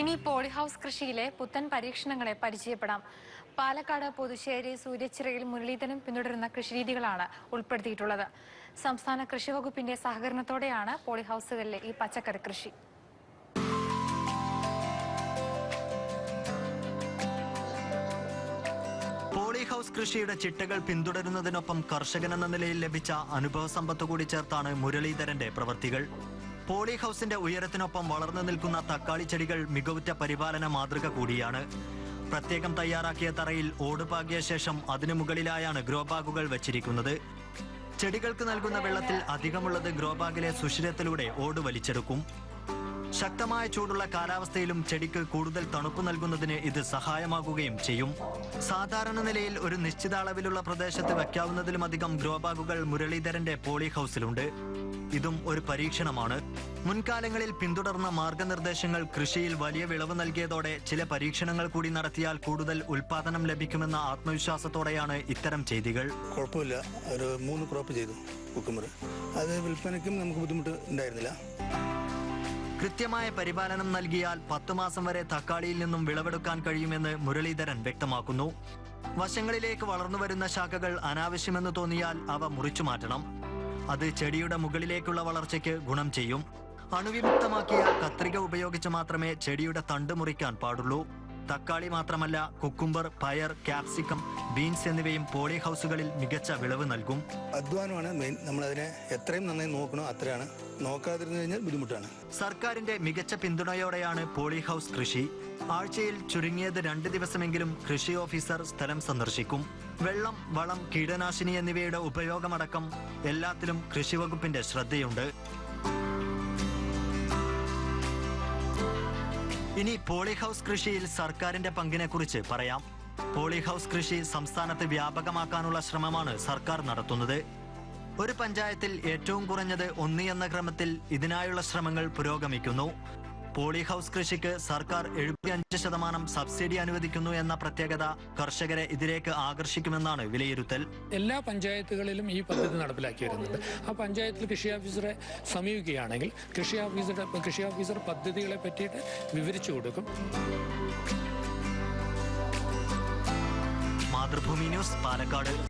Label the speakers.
Speaker 1: ഇനി പോളിഹൌസ് കൃഷിയിലെ പുത്തൻ പരീക്ഷണങ്ങളെ പരിചയപ്പെടാം. പാലക്കാട് പുതുശ്ശേരി സൂര്യച്ചിറയിൽ മുരളീധരൻ പിന്തുടരുന്ന കൃഷിരീതികളാണ് ഉൾപ്പെടുത്തിയിട്ടുള്ളത്. സംസ്ഥാന കൃഷി വകുപ്പിന്റെ സഹകരണത്തോടെയാണ് പോളിഹൌസുകളിലെ ഈ പച്ചക്കറി കൃഷി.
Speaker 2: ഹൗസ് കൃഷിയുടെ ചിട്ടകൾ പിന്തുടരുന്നതിനൊപ്പം കർഷകനെന്ന നിലയിൽ ലഭിച്ച അനുഭവ സമ്പത്ത് കൂടി ചേർത്താണ് മുരളീധരന്റെ പ്രവൃത്തികൾ പോളി ഹൗസിന്റെ ഉയരത്തിനൊപ്പം വളർന്നു നിൽക്കുന്ന തക്കാളി ചെടികൾ മികവുറ്റ പരിപാലന മാതൃക കൂടിയാണ്. പ്രത്യേകം തയ്യാറാക്കിയ തറയിൽ ഓടുപാകിയ ശേഷം അതിനു മുകളിലായാണ് ഗ്രോ ബാഗുകൾ വെച്ചിരിക്കുന്നത്. ചെടികൾക്ക് നൽകുന്ന വെള്ളത്തിൽ അധികമുള്ളത് ഗ്രോ ബാഗിലെ സുഷിരത്തിലൂടെ ഓട് വലിച്ചെടുക്കും. ശക്തമായ ചൂടുള്ള കാലാവസ്ഥയിലും ചെടിക്ക് കൂടുതൽ തണുപ്പ് നൽകുന്നതിന് ഇത് സഹായമാകുകയും ചെയ്യും. സാധാരണ നിലയിൽ ഒരു നിശ്ചിത അളവിലുള്ള പ്രദേശത്ത് വയ്ക്കാവുന്നതിലുമധികം ഗ്രോ ബാഗുകൾ മുരളീധരന്റെ പോളി ഹൗസിലുണ്ട് ഇതും ഒരു പരീക്ഷണമാണ്. മുൻകാലങ്ങളിൽ പിന്തുടർന്ന മാർഗനിർദ്ദേശങ്ങൾ കൃഷിയിൽ വലിയ വിളവ് നൽകിയതോടെ ചില പരീക്ഷണങ്ങൾ കൂടി നടത്തിയാൽ കൂടുതൽ ഉൽപാദനം ലഭിക്കുമെന്ന ആത്മവിശ്വാസത്തോടെയാണ് ഇത്തരം ചെയ്തികൾ.
Speaker 3: കുഴപ്പമില്ല. ഒരു മൂന്ന് ക്രോപ്പ് ചെയ്തു അത് വിൽപ്പനയ്ക്കും നമുക്ക് ബുദ്ധിമുട്ട് ഉണ്ടായിരുന്നില്ല.
Speaker 2: കൃത്യമായ പരിപാലനം നൽകിയാൽ പത്തു മാസം വരെ തക്കാളിയിൽ നിന്നും വിളവെടുക്കാൻ കഴിയുമെന്ന് മുരളീധരൻ വ്യക്തമാക്കുന്നു. വശങ്ങളിലേക്ക് വളർന്നു വരുന്ന ശാഖകൾ അനാവശ്യമെന്ന് തോന്നിയാൽ അവ മുറിച്ചു മാറ്റണം അത് ചെടിയുടെ മുകളിലേക്കുള്ള വളർച്ചയ്ക്ക് ഗുണം ചെയ്യും. അണുവിമുക്തമാക്കിയ കത്രിക ഉപയോഗിച്ച് മാത്രമേ ചെടിയുടെ തണ്ട് മുറിക്കാൻ പാടുള്ളൂ. തക്കാളി മാത്രമല്ല കുക്കുംബർ പയർ കാപ്സിക്കം ബീൻസ് എന്നിവയും പോളി ഹൗസുകളിൽ മികച്ച വിളവ് നൽകും.
Speaker 3: അധ്വാനമാണ് മെയിൻ നമ്മളതിനെ എത്രയും നന്നായി നോക്കണോ അത്രയാണ്. നോക്കാതിരുന്നു കഴിഞ്ഞാൽ ബുദ്ധിമുട്ടാണ്.
Speaker 2: സർക്കാരിന്റെ മികച്ച പിന്തുണയോടെയാണ് പോളി ഹൗസ് കൃഷി. ആഴ്ചയിൽ ചുരുങ്ങിയത് രണ്ട് ദിവസമെങ്കിലും കൃഷി ഓഫീസർ സ്ഥലം സന്ദർശിക്കും. വെള്ളം വളം കീടനാശിനി എന്നിവയുടെ ഉപയോഗമടക്കം എല്ലാത്തിലും കൃഷിവകുപ്പിന്റെ ശ്രദ്ധയുണ്ട്. ഇനി പോളി ഹൗസ് കൃഷിയിൽ സർക്കാരിന്റെ പങ്കിനെ കുറിച്ച് പറയാം. പോളി ഹൗസ് കൃഷി സംസ്ഥാനത്ത് വ്യാപകമാക്കാനുള്ള ശ്രമമാണ് സർക്കാർ നടത്തുന്നത്. ഒരു പഞ്ചായത്തിൽ ഏറ്റവും കുറഞ്ഞത് ഒന്ന് എന്ന ക്രമത്തിൽ ഇതിനായുള്ള ശ്രമങ്ങൾ പുരോഗമിക്കുന്നു. പോളി ഹൗസ് കൃഷിക്ക് സർക്കാർ എഴുപത്തിയഞ്ച് ശതമാനം സബ്സിഡി അനുവദിക്കുന്നു എന്ന പ്രത്യേകത കർഷകരെ ഇതിലേക്ക് ആകർഷിക്കുമെന്നാണ് വിലയിരുത്തൽ.
Speaker 4: എല്ലാ പഞ്ചായത്തുകളിലും ഈ പദ്ധതി നടപ്പിലാക്കി വരുന്നുണ്ട്. ആ പഞ്ചായത്തിൽ കൃഷി ഓഫീസറെ സമീപിക്കുകയാണെങ്കിൽ കൃഷി ഓഫീസറുടെ കൃഷി ഓഫീസർ പദ്ധതികളെ പറ്റിയിട്ട് വിവരിച്ചു കൊടുക്കും.
Speaker 2: മാതൃഭൂമി ന്യൂസ് പാലക്കാട്.